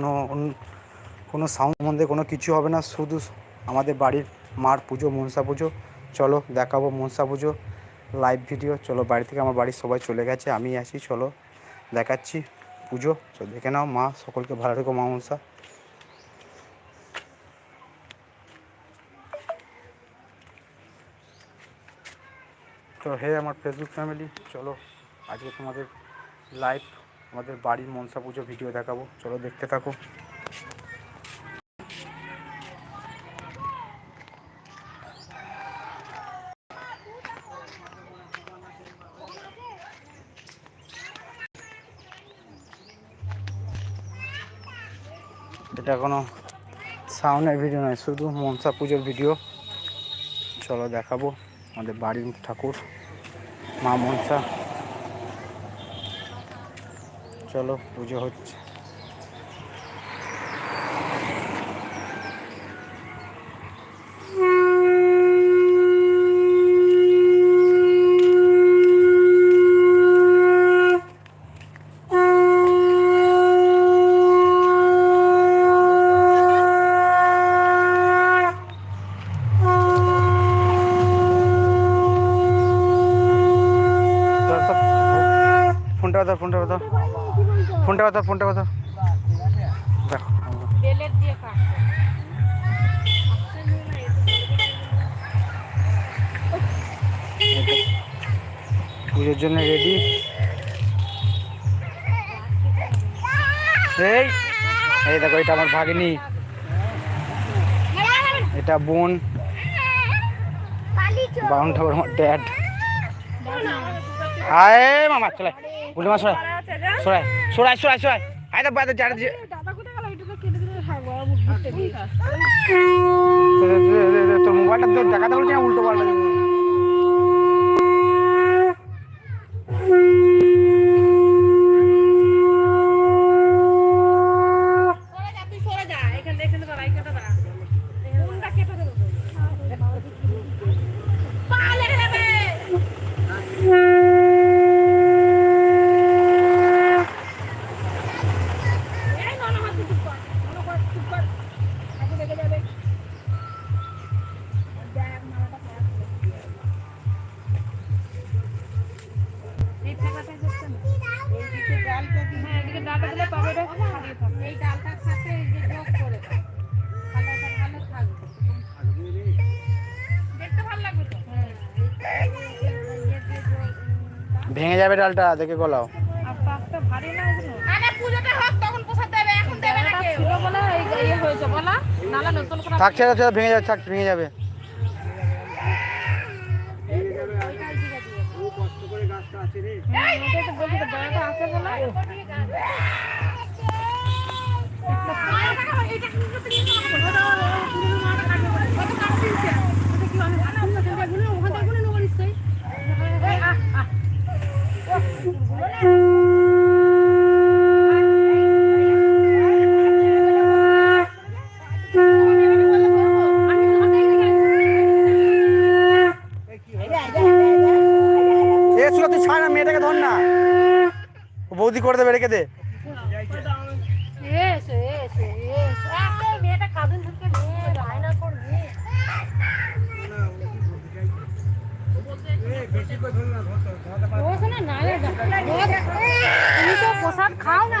কোনো কোনো সাউন্ড মধ্যে কোনো কিছু হবে না, শুধু আমাদের বাড়ির মার পুজো, মনসা পুজো। চলো দেখাবো মনসা পুজো লাইভ ভিডিও চলো বাড়ি থেকে আমার বাড়ির সবাই চলে গেছে আমি আসি চলো দেখাচ্ছি পুজো। চলো দেখে নাও মা, সকলকে ভালো রেখো মা মনসা। তো হে আমার ফেসবুক ফ্যামিলি চলো আজকে তোমাদের লাইভ আমাদের বাড়ির মনসা পুজো ভিডিও দেখাবো। চলো দেখতে থাকো। এটা কোনো সাউন্ডের ভিডিও নয়, শুধু মনসা পুজোর ভিডিও। চলো দেখাবো আমাদের বাড়ির ঠাকুর, মা মনসা। চলো পুজো হচ্ছে ধর, ধর। ফোনটা কথা ফোনটা কথা কথা, ফোনটা কাটতে পুজোর জন্য রেডি এই এই দেখো, এটা আমার ভাগ্নি। এটা বোন। বাউন ঠাকুর, আমার ড্যাড আয় মামা, চলে। উল্টে মা সরাই সরাই সরাই সরাই। সরাই আয় তো বাইরে যারা দাদা কোথায় গেল? একটু কেটে দিলে থাকব ঘুরতে দিয়ে তোর মোবাইলটা বলছি না উল্টো পাল্টা। বলা। নালা নতুন করে থাকছে থাকছে ভেঙে যাবে থাক ভেঙে যাবে। ওটাই তো বলছি তুই ছাড় মেয়েটাকে ধর বৌদি করে দেবে রেখে দে। না প্রসাদ খাও না।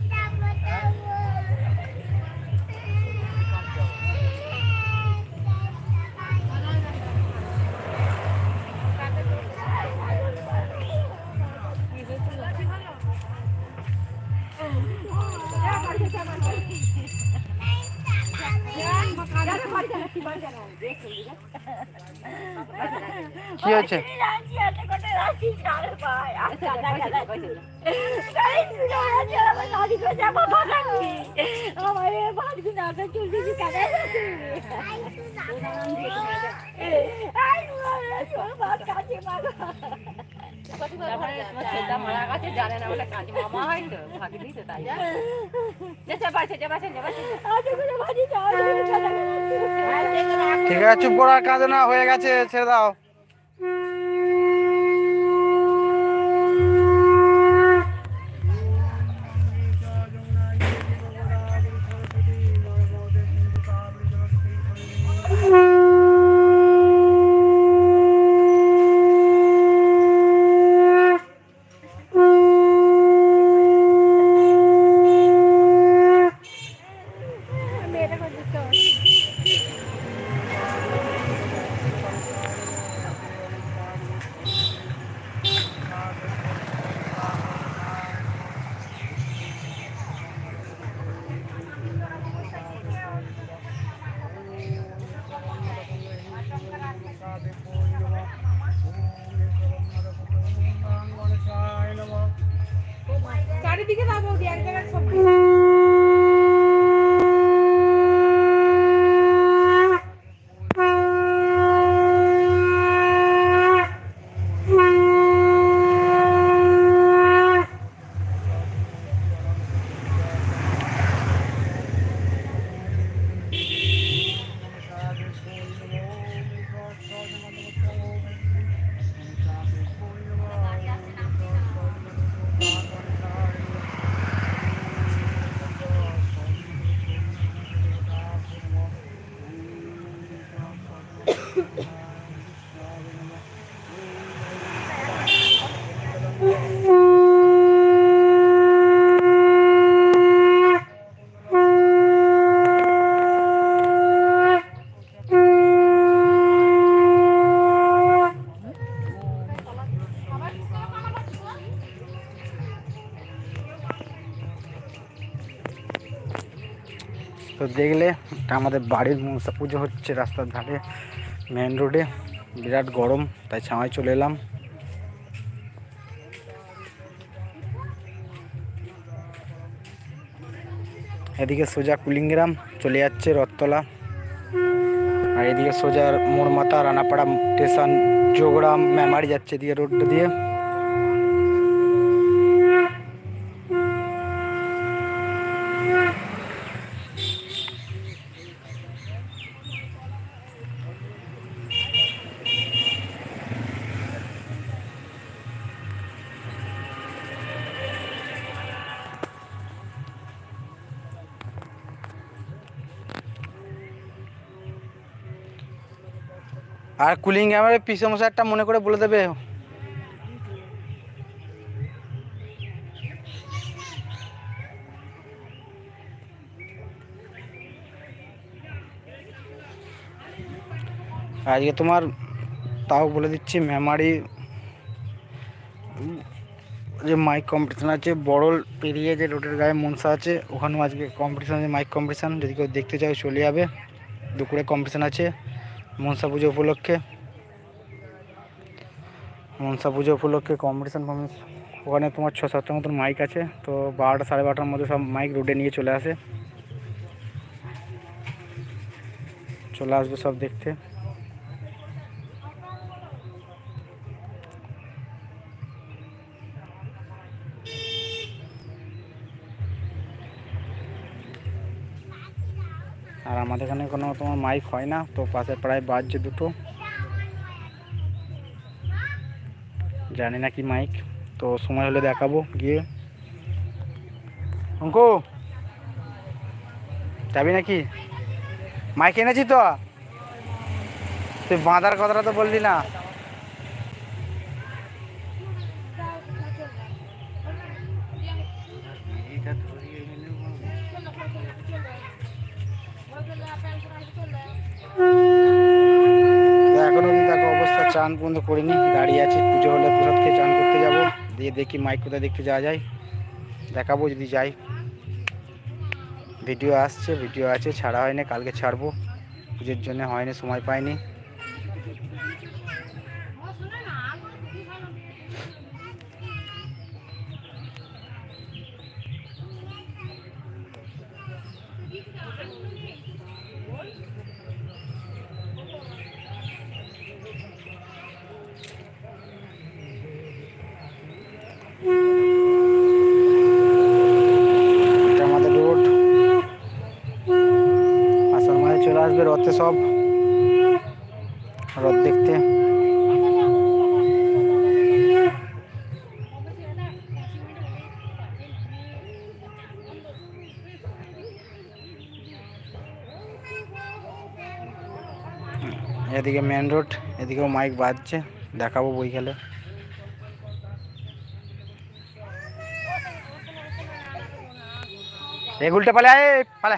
হয়েছে। মারা গেছে জানে না বলে কাজী মামা হয় তো ভাগিনি তো তাই যেতে পারছে যেতে পারছে যেতে ঠিক আছে চুপ করার কাজ না হয়ে গেছে ছেড়ে দাও। চারিদিকে যাব এক জায়গায় তো দেখলে এটা আমাদের বাড়ির মনসা পুজো হচ্ছে রাস্তার ধারে। মেন রোডে বিরাট গরম, তাই ছাওয়ায় চলে এলাম। এদিকে সোজা কুলিংগ্রাম, চলে যাচ্ছে রথতলা। আর এদিকে সোজা মোড়মাতা, রানাপাড়া স্টেশন যোগরাম মেমারি যাচ্ছে এদিকে রোডটা দিয়ে। আর কুলিং গ্রামের পিসে মশাইটা মনে করে বলে দেবে। আজকে তোমার তাও বলে দিচ্ছি, মেমারি যে মাইক কম্পিটিশান আছে, বড়ল পেরিয়ে যে রোডের গায়ে মনসা আছে, ওখানেও আজকে কম্পিটিশন আছে মাইক কম্পিটিশান যদি কেউ দেখতে চাও চলে যাবে। দুপুরে কম্পিটিশান আছে। মনসা পুজো উপলক্ষে। মনসা পুজো উপলক্ষে কম্পিটিশন ওখানে তোমার ছ সাতটার মতন মাইক আছে, তো বারোটা সাড়ে বারোটার মধ্যে সব মাইক রোডে নিয়ে চলে আসে। চলে আসবে সব দেখতে। আর আমাদের এখানে কোনো তোমার মাইক হয় না, তো পাশে প্রায় বাজছে দুটো। জানি না কি মাইক তো সময় হলে দেখাবো গিয়ে। অঙ্কু, যাবি নাকি? মাইক এনেছি তো? তুই বাঁধার কথাটা তো বললি না। করিনি, দাঁড়িয়ে আছে, পুজো হলে প্রসাদ খেয়ে চান করতে যাব। দিয়ে দেখি মাইক কোথায় দেখতে যাওয়া যায়। দেখাবো যদি যাই। ভিডিও আসছে, ভিডিও আছে, ছাড়া হয়নি, কালকে ছাড়বো। পুজোর জন্য হয়নি, সময় পাইনি এটা আমাদের রোড আসার মাঝে চলে আসবে রথে সব রথ দেখতে এদিকে মেন রোড এদিকেও মাইক বাজছে দেখাবো বইকালে এগুলটা পালে আয় পালে।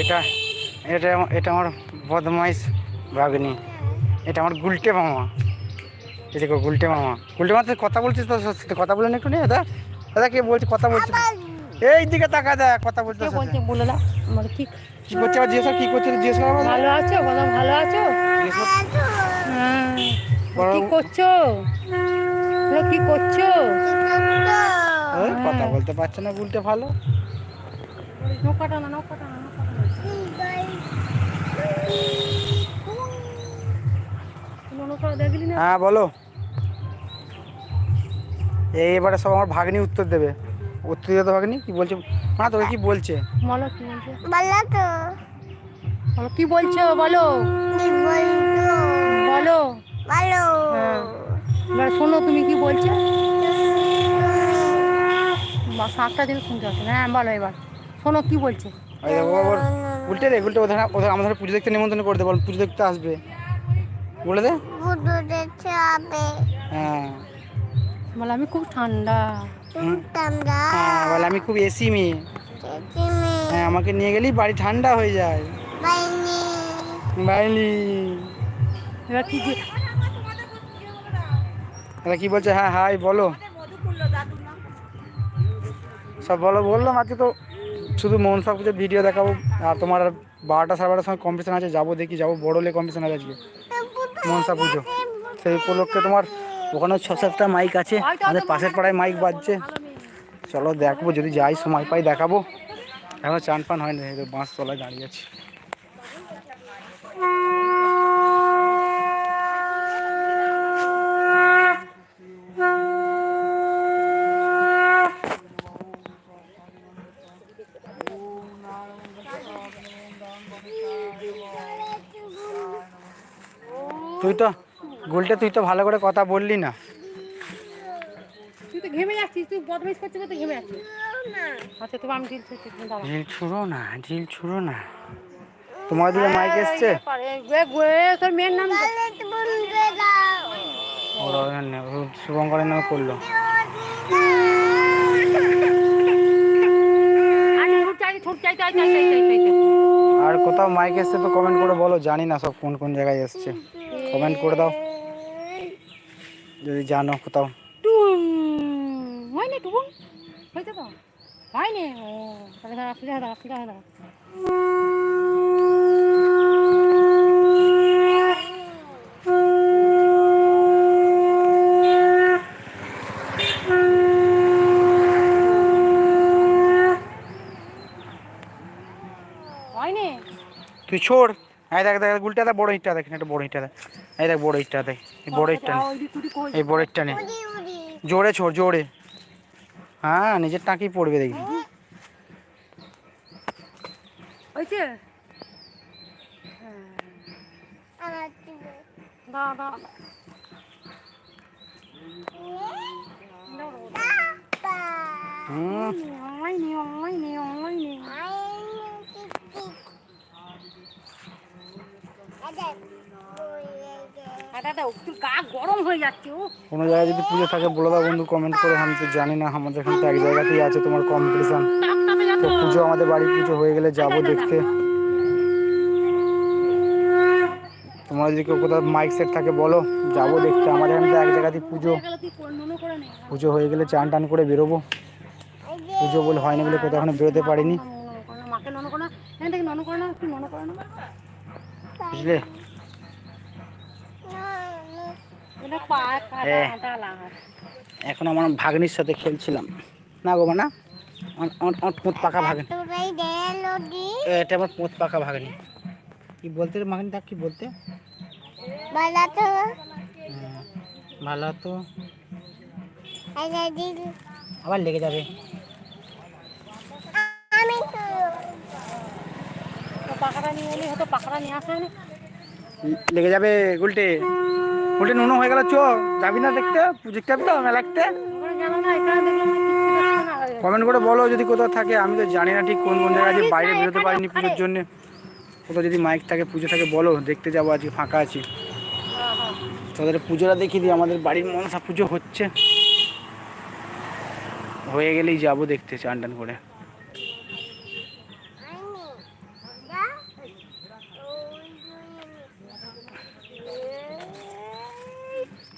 এটা এটা এটা আমার বদমাইশ ভাগ্নি। এটা আমার গুলটে মামা। এই দেখো গুলটে মামা। গুলটে মামা তুই কথা বলছিস তোর সাথে? কথা বলেন একটু নিয়ে দাদা দাদা কে বলছে? কথা বলছে এই দিকে তাকা দেখ কথা তোর বলছে? বলে দাও। আমার কি কি করছে আবার জিজ্ঞেস কি করছে জিজ্ঞেস কর। ভালো আছো? বললাম ভালো আছো? হ্যাঁ। কি করছ? বলো, কি করছ? কথা বলতে পারছে না গুলটে ভালো। নৌকাটা না নৌকাটা না? হ্যাঁ বলো। এই এবারে সব আমার ভাগ্নি উত্তর দেবে। উত্তর দিতে ভাগ্নি? কি বলছে? মা তোকে কি বলছে? বলো কি বলছো? বলো তো। বলো কি বলছো বলো? বলো। বলো। হ্যাঁ। এবার শোনো তুমি কি বলছো? বা সাতটা দিন শুনতে হচ্ছে। হ্যাঁ বলো এবার। শোনো কি বলছে? উল্টে রে উল্টে ওদের ওদের আমাদের পুজো দেখতে নিমন্ত্রণ করে দে বল পুজো দেখতে আসবে। বলে দে। বুদু দেখতে হবে হ্যাঁ। বলো আমি খুব ঠান্ডা। তোমরা হ্যাঁ বলে আমি খুব এসি মেয়ে। হ্যাঁ আমাকে নিয়ে গেলেই বাড়ি ঠান্ডা হয়ে যায়। বাইনি এবার কি দাদা কি বলছে? হ্যাঁ হাই বলো। সব বলো বললাম আজকে তো শুধু মনসা পুজোর ভিডিও দেখাবো, আর তোমার বারোটা সাড়ে বারোটার সময় কম্পিটিশন আছে, যাব দেখি, যাব, বড় হলে কম্পিটিশন আছে আজকে। মনসা পুজো। সেই উপলক্ষে তোমার ওখানে ছ সাতটা মাইক আছে, আমাদের পাশের পাড়ায় মাইক বাজছে। চলো দেখব, যদি যাই সময় পাই দেখাবো। এখন চান হয় না বাঁশ তলায় দাঁড়িয়ে আছি। তো গুলটে তুই তো ভালো করে কথা বললি না। তুই তো ঘেমে যাচ্ছিস তুই বদমাইশ করছিস তো ঘেমে যাচ্ছিস। আচ্ছা আমি ছেড়ে ঢিল ছুঁড়ো না ঢিল ছুঁড়ো না। তোমার দিকে মাইক এসছে? তোর মেয়ের নাম ওরা শুভঙ্করের নামে করল। আর কোথাও মাইক এসছে তো কমেন্ট করে বলো জানি না সব কোন কোন জায়গায় এসছে। কমেন্ট করে দাও। যদি জানো কোথাও। টুম। হয়নি টুকুন হয়েছে তো হয়নি ও তাহলে দাঁড়া দাঁড়া তুই ছোড়। এই দেখ দেখ গুলটা দেখ বড় হিটটা দেখ একটা বড় হিটটা দেখ এই দেখ বড় হিটটা দেখ এই বড় হিটটা নে। এই বড় হিটটা নে। জোরে ছোড় জোরে। হ্যাঁ নিজের টাকি পড়বে দেখবি। হয়েছে? হুম হয়নি হয়নি হয়নি এটা তো একটু গা গরম হয়ে যাচ্ছে ও কোনো জায়গায় যদি পুজো থাকে বলে দাও বন্ধু কমেন্ট করে আমি তো জানি না আমাদের এখানে এক জায়গাতেই আছে তোমার কম্পিটিশন তো পুজো আমাদের বাড়ি পুজো হয়ে গেলে যাব দেখতে। তোমরা যদি কেউ কোথাও মাইক সেট থাকে বলো যাব দেখতে। আমাদের এখানে তো এক জায়গাতেই পুজো। পুজো হয়ে গেলে চান টান করে বেরোবো। পুজো বলে হয়নি বলে কোথাও এখনও বেরোতে পারিনি। মাকে নন করে না এখান থেকে নন করে না নন করে না। বুঝলে? হ্যাঁ। এখন আমার ভাগ্নির সাথে খেলছিলাম। না গো না আমার পোঁত পাকা ভাগ্নি। এটা আমার পোঁত পাকা ভাগ্নি। কি বলতে রে ভাগ্নিটা কি বলতে? হ্যাঁ, ভালো তো আবার লেগে যাবে। তো পাখাটা নিয়ে এলে হয়তো পাখাটা নিয়ে আসে না। লেগে যাবে উল্টে। উল্টে নুনো হয়ে গেল চো যাবি না দেখতে? পুজো যাবি তো? মেলাতে। কমেন্ট করে বলো যদি কোথাও থাকে। আমি তো জানি না ঠিক কোন কোন জায়গায় যে বাইরে বেরোতে পারিনি পুজোর জন্য। কোথাও যদি মাইক থাকে পুজো থাকে বলো। দেখতে যাব আজকে ফাঁকা আছি। তোদের পুজোটা দেখিয়ে দিই। আমাদের বাড়ির মনসা পুজো হচ্ছে। হয়ে গেলেই যাব দেখতে চান টান করে।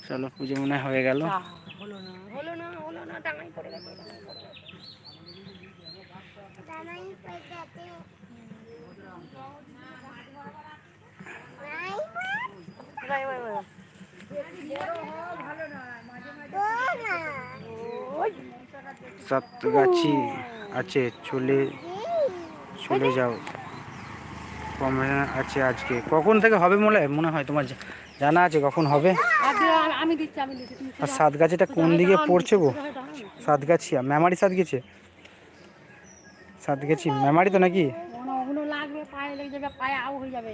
চলো পুজো মনে হয় হয়ে গেল। সাতগাছি আছে চলে চলে যাও। কমে আছে আজকে। কখন থেকে হবে মনে হয়? মনে হয় তোমার জানা আছে কখন হবে? আমি- দিচ্ছি আমি দিচ্ছি আর সাতগাছিটা কোন দিকে পড়ছে গো সাতগাছিয়া মেমারি সাত গেছে সাত গেছি মেমারি তো নাকি ওগুলো লাগবে পায়ে লেগে যাবে পায়ে আউ হয়ে যাবে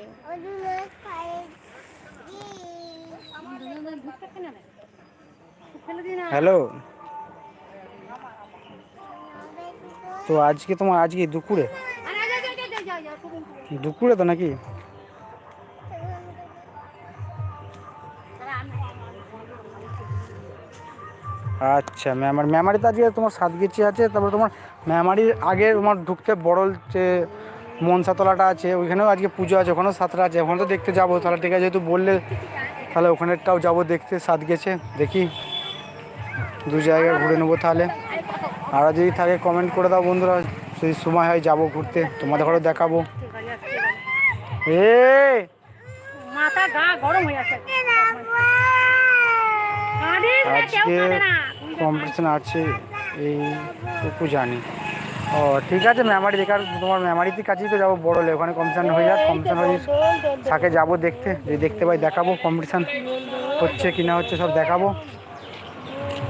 হ্যালো তো আজকে তোমার আজকে দুপুরে। দুপুরে তো নাকি আচ্ছা মেমারি মেমারিতে আজকে তোমার সাতগেছি আছে, তারপর তোমার মেমারির আগে তোমার ঢুকতে বড়ল যে মনসাতলাটা আছে, ওইখানেও আজকে পুজো আছে, ওখানেও সাতটা আছে, ওখানে তো দেখতে যাব, তাহলে ঠিক আছে, যেহেতু বললে তাহলে ওখানেরটাও যাব দেখতে সাত গেছে দেখি। দু জায়গায় ঘুরে নেব তাহলে। আর যদি থাকে কমেন্ট করে দাও বন্ধুরা, যদি সময় হয় যাব ঘুরতে, তোমাদের ঘরেও দেখাবো। এ মাথা গা গরম হয়ে আছে। আজকে কম্পিটিশন আছে এইটুকু জানি। ও ঠিক আছে মেমারি দেখার তোমার মেমারিতে কাছেই তো যাব বড়লে ওখানে কম্পিটিশন হয়ে যাক কম্পিটিশন হয়ে। থাকে যাব দেখতে যদি দেখতে পাই দেখাবো কম্পিটিশান হচ্ছে কি না হচ্ছে সব দেখাবো।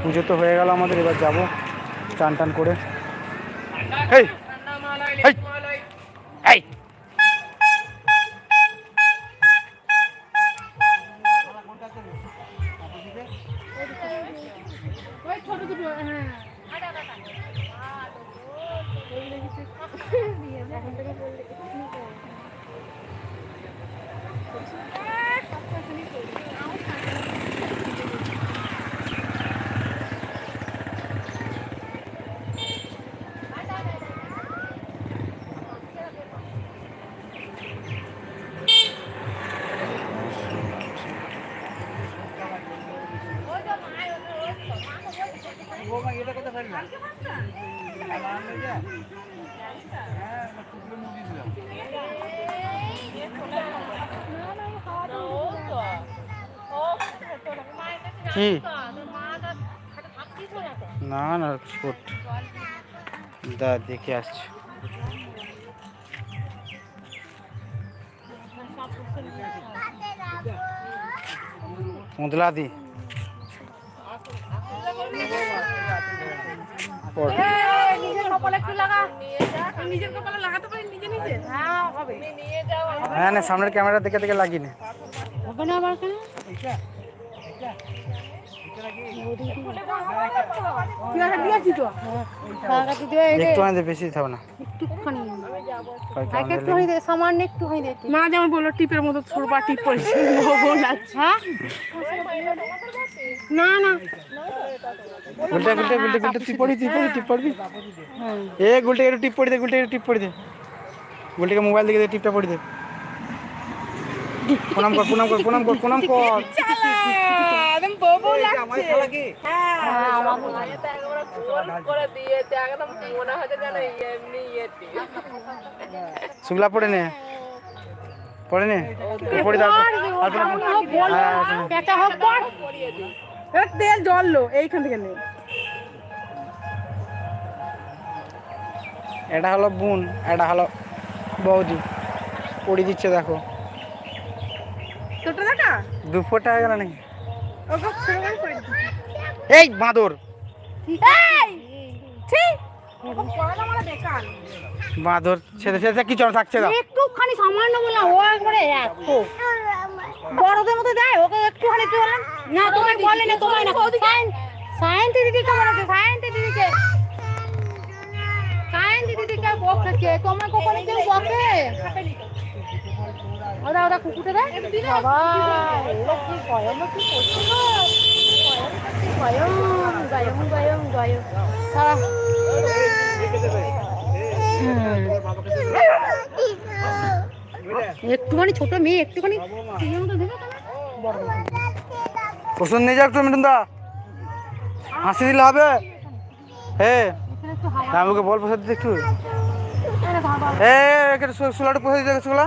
পুজো তো হয়ে গেল আমাদের এবার যাব টান টান করে। এই এই, এই হ্যাঁ। আটা, আটা, আটা। এই দেখেছিস? দিয়ে দে, এখন থেকে বললে কিছু না করো। কি না না না ছোট। দা দেখে আসছি। মুদলা দি পড়। নিজের কপালে একটু লাগা নিজের কপালে লাগাতে পারি। নিজে নিজে হ্যাঁ হবে নিয়ে যাও হ্যাঁ না সামনের ক্যামেরা দেখে দেখে লাগিয়ে নে। হবে না আমার মা যেমন বলল টিপের মতো ছোড়বা টিপ পড়ছে না না। গুলটা গুলটা গুলটা গুলটা টিপ পড়ি টিপ পড়ি টিপ পড়বি এ গুলটা একটু টিপ পড়ি দে গুলটা একটু টিপ পড়ি দে গুলটাকে মোবাইল দেখে দে টিপটা পড়ি দে প্রণাম কর প্রণাম কর প্রণাম কর প্রণাম কর। একদম বউ লাগছে। শুক্লা পড়ে নে। পড়ে নে। পড়ে দাও আর পড়ে নে। হ্যাঁ, হোক পর তেল জল লো এইখান থেকে নে। এটা হলো বোন এটা হলো বৌদি। পড়ি দিচ্ছে দেখো। তোটা দেখা? দু ফোটা গেল নাকি? এই বাঁদর। বাঁদর সেটা সেটা কিছু থাকছে না একটুখানি সামান্য বললাম ও একবারে এত বড়দের মতো দেয় ওকে একটুখানি একটু বললাম না তোমায় বলে না তোমায় না। সায়েন্স সায়েন্স দিদিকে বলেছে সায়েন্স দিদিকে? সায়েন্স দিদিকে বকেছে? তোমায় কখনো কেউ বকে? ওরা ওরা কুকুরটা দেয় বাবা ওরা কি গয়ম কি করছে গো গয়ম গয়ম গয়ম গয়ম সারা একটুখানি ছোট মেয়ে একটুখানি? ওষুধ নিয়ে যাও একটু মিটুন দা। হাসি দিলে হবে। হে এখানে আমাকে বল প্রসাদ দিতে একটু। এ সুলাটা প্রসাদ দিতে শুক্লা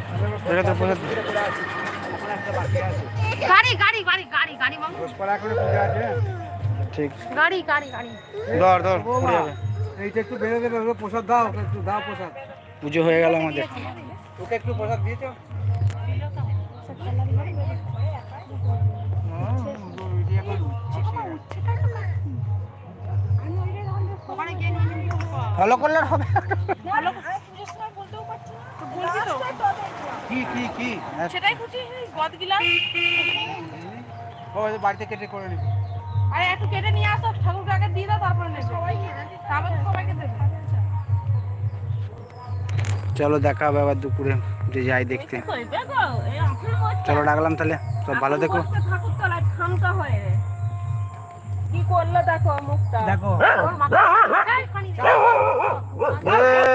গাড়ি গাড়ি গাড়ি গাড়ি গাড়ি মামু। ঠিক। গাড়ি গাড়ি গাড়ি। ধর ধর পড়ে যাবে। এইটা একটু বেড়ে দেবে ওকে প্রসাদ দাও ওকে একটু দাও প্রসাদ। পুজো হয়ে গেল আমাদের। ওকে একটু প্রসাদ দিয়েছ? ভালো করলে হবে কি কি কি সেটাই খুঁজি গদ গিলাস ও এই বাড়িতে কেটে করে নিবি আরে একটু কেটে নিয়ে আসো ঠাকুরকে আগে দিয়ে দাও তারপরে নেবে সবাই তারপর সবাইকে দেবে চলো দেখা হবে আবার দুপুরে যে যাই দেখতে চলো ডাকলাম তাহলে সব ভালো দেখো কি করল দেখো মুখটা দেখো